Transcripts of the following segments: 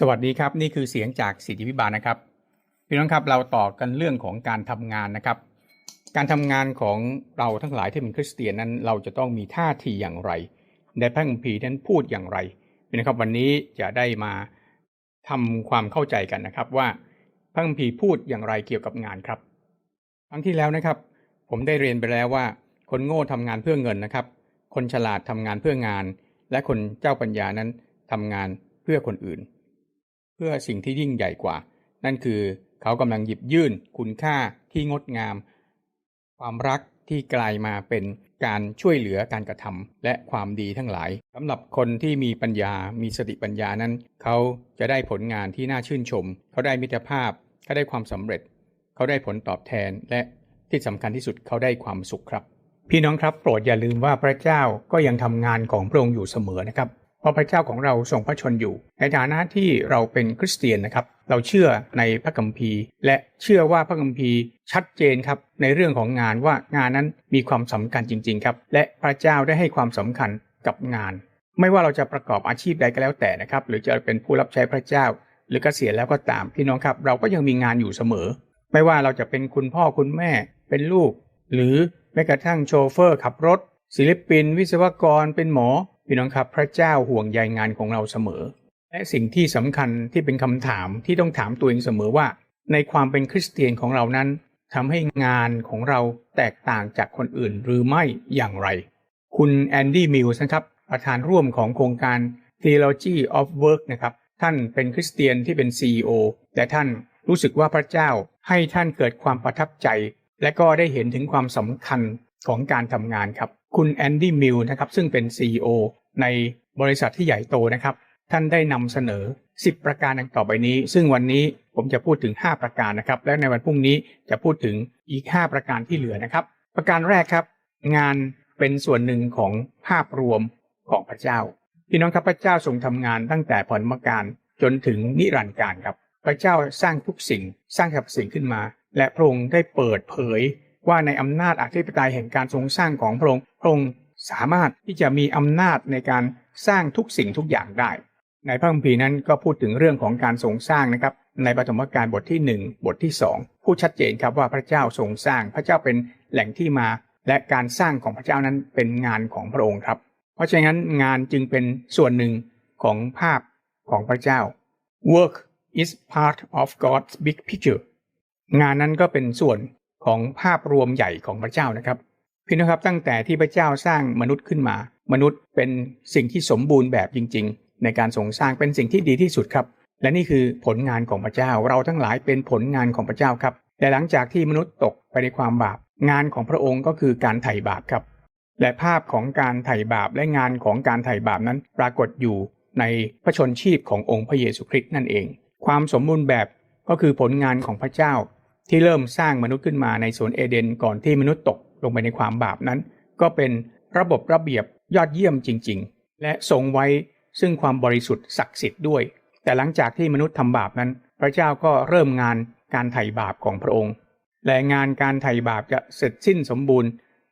สวัสดีครับ นี่คือเสียงจากสิทธิพิบาลนะครับพี่น้องครับเราต่อกันเรื่องของการทำงานนะครับ การทำงานของเราทั้งหลายที่เป็นคริสเตียนนั้น เราจะต้องมีท่าทีอย่างไรในพระคัมภีร์นั้นพูดอย่างไรพี่นะครับวันนี้จะได้มาทำความเข้าใจกันนะครับว่าพระคัมภีร์พูดอย่างไรเกี่ยวกับงานครับ ครั้งที่แล้วนะครับ ผมได้เรียนไปแล้วว่า คนโง่ทำงานเพื่อเงินนะครับ คนฉลาดทำงานเพื่องาน และคนเจ้าปัญญานั้นทำงานเพื่อคนอื่น เพื่อสิ่งที่ยิ่งใหญ่กว่า นั่นคือเขากำลังหยิบยื่นคุณค่าที่งดงาม ความรักที่กลายมาเป็นการช่วยเหลือการกระทำและความดีทั้งหลายสำหรับคนที่มีปัญญา มีสติปัญญานั้น เขาจะได้ผลงานที่น่าชื่นชม เขาได้มิตรภาพ เขาได้ความสำเร็จ เขาได้ผลตอบแทนและที่สำคัญที่สุดเขาได้ความสุขครับ พี่น้องครับโปรดอย่าลืมว่าพระเจ้าก็ยังทำงานของพระองค์อยู่เสมอนะครับ ราะพระเจ้าของเราทรงพระชนอยู่ ในฐานะที่เราเป็นคริสเตียนนะครับ เราเชื่อในพระคัมภีร์ และเชื่อว่าพระคัมภีร์ชัดเจนครับในเรื่องของงานว่างานนั้นมีความสำคัญจริง ๆ ครับ และพระเจ้าได้ให้ความสำคัญกับงาน ไม่ว่าเราจะประกอบอาชีพใดก็แล้วแต่นะครับ หรือจะเป็นผู้รับใช้พระเจ้า หรือเกษียณแล้วก็ตามพี่น้องครับเราก็ยังมีงานอยู่เสมอ ไม่ว่าเราจะเป็นคุณพ่อคุณแม่เป็นลูก หรือแม้กระทั่งโชเฟอร์ขับรถศิลปิน วิศวกรเป็นหมอ พี่น้องครับพระเจ้าห่วงใยงานของเราเสมอ และสิ่งที่สำคัญที่เป็นคำถามที่ต้องถามตัวเองเสมอว่า ในความเป็นคริสเตียนของเรานั้นทำให้งานของเราแตกต่างจากคนอื่นหรือไม่อย่างไร คุณแอนดี้มิลส์นะครับประธานร่วมของโครงการ Theology of Work นะครับท่านเป็นคริสเตียนที่เป็น CEO แต่ท่านรู้สึกว่าพระเจ้าให้ท่านเกิดความประทับใจ และก็ได้เห็นถึงความสำคัญของการทำงานครับ คุณแอนดี้มิลนะครับซึ่งเป็น CEO ในบริษัทที่ใหญ่โตนะครับ ท่านได้นำเสนอ 10 ประการดังต่อไปนี้ ซึ่งวันนี้ผมจะพูดถึง 5 ประการนะครับ และในวันพรุ่งนี้จะพูดถึงอีก 5 ประการที่เหลือนะครับ ประการแรกครับ งานเป็นส่วนหนึ่งของภาพรวมของพระเจ้า พี่น้องครับพระเจ้าทรงทำงานตั้งแต่ผลมการจนถึงนิรันดร์การครับ พระเจ้าสร้างทุกสิ่ง สร้างสรรพสิ่งขึ้นมา และพระองค์ได้เปิดเผย ว่าในอำนาจอธิปไตยแห่งการทรงสร้างของพระองค์พระองค์สามารถที่จะมีอำนาจในการสร้างทุกสิ่งทุกอย่างได้ ในพระคัมภีร์นั้นก็พูดถึงเรื่องของการทรงสร้างนะครับ ในปฐมกาลบทที่ 1 บทที่ 2 พูดชัดเจนครับว่าพระเจ้าทรงสร้าง พระเจ้าเป็นแหล่งที่มา และการสร้างของพระเจ้านั้นเป็นงานของพระองค์ครับ เพราะฉะนั้นงานจึงเป็นส่วนหนึ่งของภาพของพระเจ้า work is part of God's big picture งานนั้นก็เป็นส่วน ของภาพรวมใหญ่ของพระเจ้านะครับพี่นะครับตั้งแต่ที่พระเจ้าสร้างมนุษย์ขึ้นมา มนุษย์เป็นสิ่งที่สมบูรณ์แบบจริง ๆ ในการทรงสร้างเป็นสิ่งที่ดีที่สุดครับ และนี่คือผลงานของพระเจ้าเราทั้งหลายเป็นผลงานของพระเจ้าครับแต่หลังจากที่มนุษย์ตกไปในความบาป งานของพระองค์ก็คือการไถ่บาปครับ และภาพของการไถ่บาปและงานของการไถ่บาปนั้นปรากฏอยู่ในพระชนชีพขององค์พระเยซูคริสต์นั่นเอง ความสมบูรณ์แบบก็คือผลงานของพระเจ้า ที่เริ่มสร้างมนุษย์ขึ้นมาในสวนเอเดนก่อนที่มนุษย์ตกลงไปในความบาปนั้น ก็เป็นระบบระเบียบยอดเยี่ยมจริง ๆ และทรงไว้ซึ่งความบริสุทธิ์ศักดิ์สิทธิ์ด้วย แต่หลังจากที่มนุษย์ทำบาปนั้น พระเจ้าก็เริ่มงานการไถ่บาปของพระองค์ และงานการไถ่บาปจะเสร็จสิ้นสมบูรณ์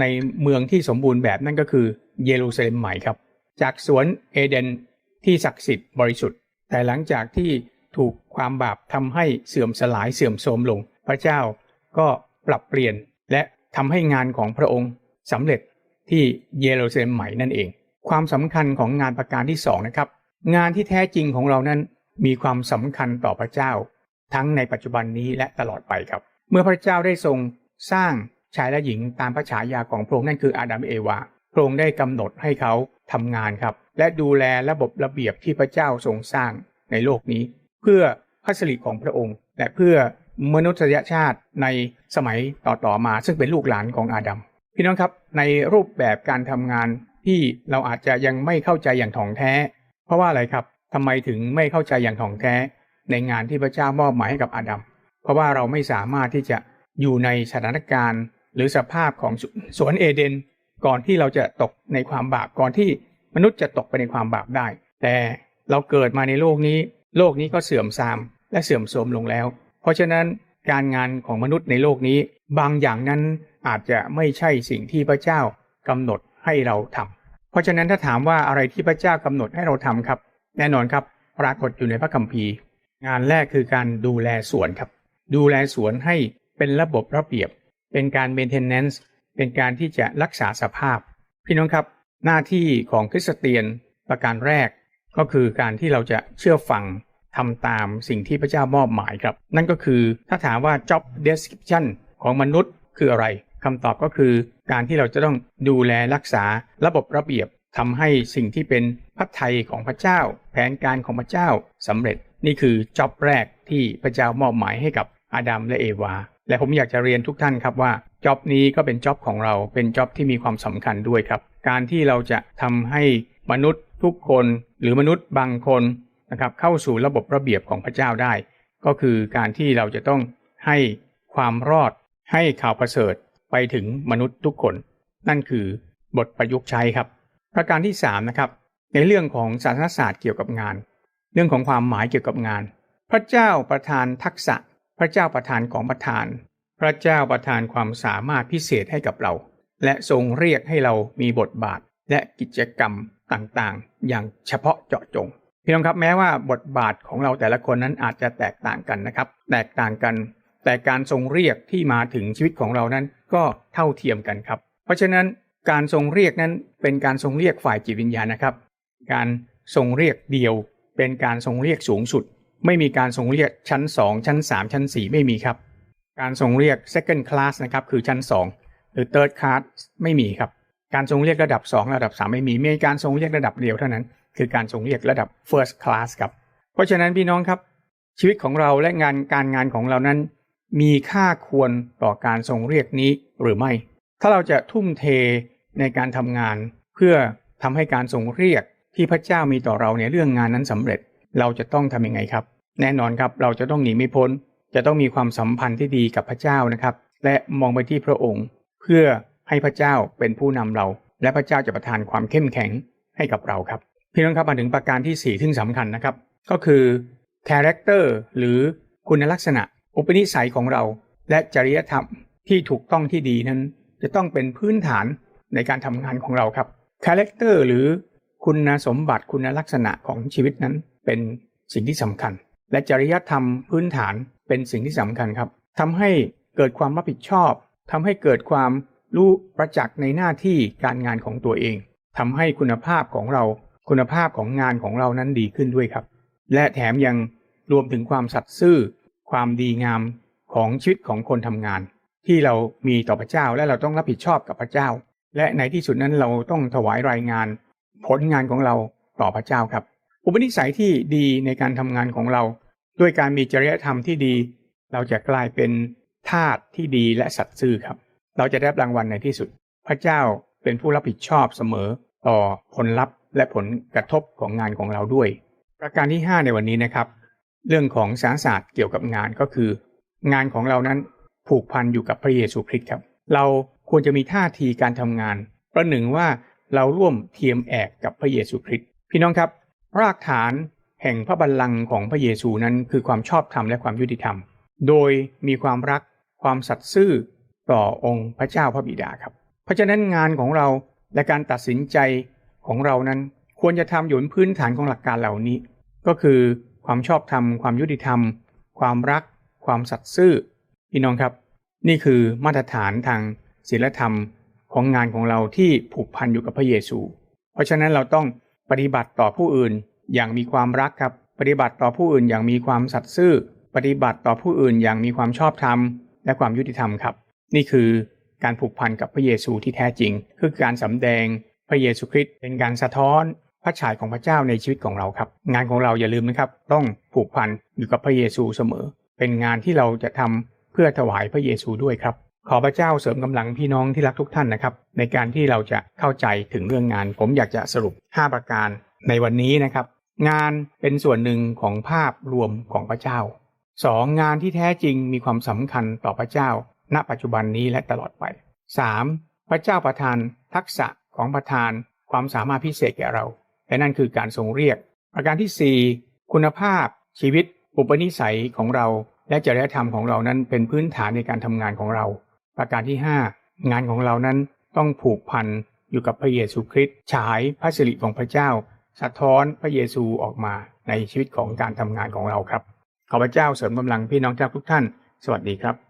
ในเมืองที่สมบูรณ์แบบนั่นก็คือเยรูซาเล็มใหม่ครับ จากสวนเอเดนที่ศักดิ์สิทธิ์บริสุทธิ์ แต่หลังจากที่ถูกความบาปทำให้เสื่อมสลายเสื่อมโทรมลง พระเจ้าก็ปรับเปลี่ยนและทำให้งานของพระองค์สำเร็จที่เยรูซาเล็มใหม่นั่นเอง ความสำคัญของงานประการที่สองนะครับงานที่แท้จริงของเรานั้นมีความสำคัญต่อพระเจ้า ทั้งในปัจจุบันนี้และตลอดไปครับ เมื่อพระเจ้าได้ทรงสร้างชายและหญิงตามพระฉายาของพระองค์นั่นคืออาดัมเอวาพระองค์ได้กำหนดให้เขาทำงานครับ และดูแลระบบระเบียบที่พระเจ้าทรงสร้างในโลกนี้ เพื่อพระสิริของพระองค์ และเพื่อ มนุษยชาติในสมัยต่อๆมา ซึ่งเป็นลูกหลานของอาดัมพี่น้องครับในรูปแบบการทำงานที่เราอาจจะยังไม่เข้าใจอย่างถ่องแท้ เพราะว่าอะไรครับทำไมถึงไม่เข้าใจอย่างถ่องแท้ ในงานที่พระเจ้ามอบหมายให้กับอาดัมเพราะว่าเราไม่สามารถที่จะอยู่ในสถานการณ์ หรือสภาพของสวนเอเดน ก่อนที่เราจะตกในความบาปก่อนที่มนุษย์จะตกไปในความบาปได้ แต่เราเกิดมาในโลกนี้ โลกนี้ก็เสื่อมทรามและเสื่อมโทรมลงแล้ว เพราะฉะนั้นการงานของมนุษย์ในโลกนี้ บางอย่างนั้นอาจจะไม่ใช่สิ่งที่พระเจ้ากำหนดให้เราทำเพราะฉะนั้นถ้าถามว่าอะไรที่พระเจ้ากำหนดให้เราทำครับ แน่นอนครับปรากฏอยู่ในพระคัมภีร์ งานแรกคือการดูแลสวนครับ ดูแลสวนให้เป็นระบบระเบียบ เป็นการ maintenance เป็นการที่จะรักษาสภาพ พี่น้องครับ หน้าที่ของคริสเตียนประการแรกก็คือการที่เราจะเชื่อฟัง ทำตามสิ่งที่พระเจ้ามอบหมายครับ นั่นก็คือถ้าถามว่า job description ของมนุษย์คืออะไรคำตอบก็คือการที่เราจะต้องดูแลรักษาระบบระเบียบทำให้สิ่งที่เป็นพระทัยของพระเจ้า แผนการของพระเจ้าสำเร็จนี่คือจ็อบแรกที่พระเจ้ามอบหมายให้กับอาดัมและเอวา และผมอยากจะเรียนทุกท่านครับว่าจ็อบนี้ก็เป็นจ็อบของเราเป็นจ็อบที่มีความสำคัญด้วยครับ การที่เราจะทำให้มนุษย์ทุกคนหรือมนุษย์บางคน นะครับเข้าสู่ระบบระเบียบของพระเจ้าได้ ก็คือการที่เราจะต้องให้ความรอดให้ข่าวประเสริฐไปถึงมนุษย์ทุกคน นั่นคือบทประยุกต์ใช้ครับ ประการที่3นะครับในเรื่องของศาสนศาสตร์เกี่ยวกับงาน เรื่องของความหมายเกี่ยวกับงาน พระเจ้าประทานทักษะ พระเจ้าประทานของประทาน พระเจ้าประทานความสามารถพิเศษให้กับเรา และทรงเรียกให้เรามีบทบาทและกิจกรรมต่างๆ อย่างเฉพาะเจาะจง พี่น้องครับแม้ว่าบทบาทของเราแต่ละคนนั้นอาจจะแตกต่างกันนะครับ แตกต่างกัน แต่การทรงเรียกที่มาถึงชีวิตของเรานั้นก็เท่าเทียมกันครับ เพราะฉะนั้นการทรงเรียกนั้นเป็นการทรงเรียกฝ่ายจิตวิญญาณนะครับ การทรงเรียกเดียว เป็นการทรงเรียกสูงสุด ไม่มีการทรงเรียกชั้น 2 ชั้น 3 ชั้น 4 ไม่มีครับ การทรงเรียก second class นะครับคือชั้น 2 หรือ third class ไม่มีครับ การทรงเรียกระดับ 2 ระดับ 3 ไม่มีมีการทรงเรียกระดับเดียวเท่านั้น คือการทรงเรียกระดับ first class ครับ เพราะฉะนั้นพี่น้องครับ ชีวิตของเราและงานการงานของเรานั้น มีค่าควรต่อการทรงเรียกนี้หรือไม่ ถ้าเราจะทุ่มเทในการทำงาน เพื่อทำให้การทรงเรียกที่พระเจ้ามีต่อเราในเรื่องงานนั้นสำเร็จ เราจะต้องทำยังไงครับ แน่นอนครับเราจะต้องหนีไม่พ้น จะต้องมีความสัมพันธ์ที่ดีกับพระเจ้านะครับ และมองไปที่พระองค์ เพื่อให้พระเจ้าเป็นผู้นำเรา และพระเจ้าจะประทานความเข้มแข็งให้กับเราครับ พี่น้องครับมาถึงประการที่4ที่สำคัญนะครับ ก็คือ character หรือคุณลักษณะ อุปนิสัยของเรา และจริยธรรมที่ถูกต้องที่ดีนั้น จะต้องเป็นพื้นฐานในการทำงานของเราครับ character หรือคุณสมบัติคุณลักษณะของชีวิตนั้นเป็นสิ่งที่สำคัญ และจริยธรรมพื้นฐานเป็นสิ่งที่สำคัญครับทำให้เกิดความรับผิดชอบทำให้เกิดความรู้ประจักษ์ในหน้าที่การงานของตัวเองทำให้คุณภาพของเรา คุณภาพของงานของเรานั้นดีขึ้นด้วยครับ และแถมยังรวมถึงความสัตย์ซื่อ ความดีงามของชีวิตของคนทำงาน ที่เรามีต่อพระเจ้าและเราต้องรับผิดชอบกับพระเจ้า และในที่สุดนั้นเราต้องถวายรายงาน ผลงานของเราต่อพระเจ้าครับ อุปนิสัยที่ดีในการทำงานของเรา ด้วยการมีจริยธรรมที่ดี เราจะกลายเป็นทาสที่ดีและสัตย์ซื่อครับ เราจะได้รางวัลในที่สุด พระเจ้าเป็นผู้รับผิดชอบเสมอต่อผลลัพธ์ และผลกระทบของงานของเราด้วย ประการที่ 5 ในวันนี้นะครับ เรื่องของสารศาสตร์เกี่ยวกับงานก็คือ งานของเรานั้นผูกพันอยู่กับพระเยซูคริสต์ครับ เราควรจะมีท่าทีการทำงาน ประหนึ่งว่าเราร่วมเทียมแอกกับพระเยซูคริสต์พี่น้องครับ รากฐานแห่งพระบัลลังก์ของพระเยซูนั้นคือความชอบธรรมและความยุติธรรม โดยมีความรักความสัตย์ซื่อต่อองค์พระเจ้าพระบิดาครับ เพราะฉะนั้นงานของเราและการตัดสินใจ ของเรานั้นควรจะทำอยู่บนพื้นฐานของหลักการเหล่านี้ ก็คือความชอบธรรม ความยุติธรรม ความรัก ความสัตย์ซื่อพี่น้องครับ นี่คือมาตรฐานทางศีลธรรมของงานของเราที่ผูกพันอยู่กับพระเยซู เพราะฉะนั้นเราต้องปฏิบัติต่อผู้อื่นอย่างมีความรักครับ ปฏิบัติต่อผู้อื่นอย่างมีความสัตย์ซื่อ ปฏิบัติต่อผู้อื่นอย่างมีความชอบธรรม และความยุติธรรมครับ นี่คือการผูกพันกับพระเยซูที่แท้จริง คือการสำแดง พระเยซูคริสต์เป็นการสะท้อนพระฉายของพระเจ้าในชีวิตของเราครับ งานของเราอย่าลืมนะครับ ต้องผูกพันอยู่กับพระเยซูเสมอ เป็นงานที่เราจะทำเพื่อถวายพระเยซูด้วยครับ ขอพระเจ้าเสริมกำลังพี่น้องที่รักทุกท่านนะครับ ในการที่เราจะเข้าใจถึงเรื่องงาน ผมอยากจะสรุป 5 ประการในวันนี้นะครับ งานเป็นส่วนหนึ่งของภาพรวมของพระเจ้า 2. งานที่แท้จริงมีความสำคัญต่อพระเจ้า ณปัจจุบันนี้และตลอดไป 3. พระเจ้าประทานทักษะ ของประทานความสามารถพิเศษแก่เรา และนั่นคือการทรงเรียก ประการที่ 4 คุณภาพ ชีวิต อุปนิสัยของเรา และจริยธรรมของเรานั้นเป็นพื้นฐานในการทำงานของเรา ประการที่ 5 งานของเรานั้นต้องผูกพันอยู่กับพระเยซูคริสต์ฉายพระสิริของพระเจ้า สะท้อนพระเยซูออกมาในชีวิตของการทำงานของเราครับขอพระเจ้าเสริมกำลังพี่น้องเจ้าทุกท่าน สวัสดีครับ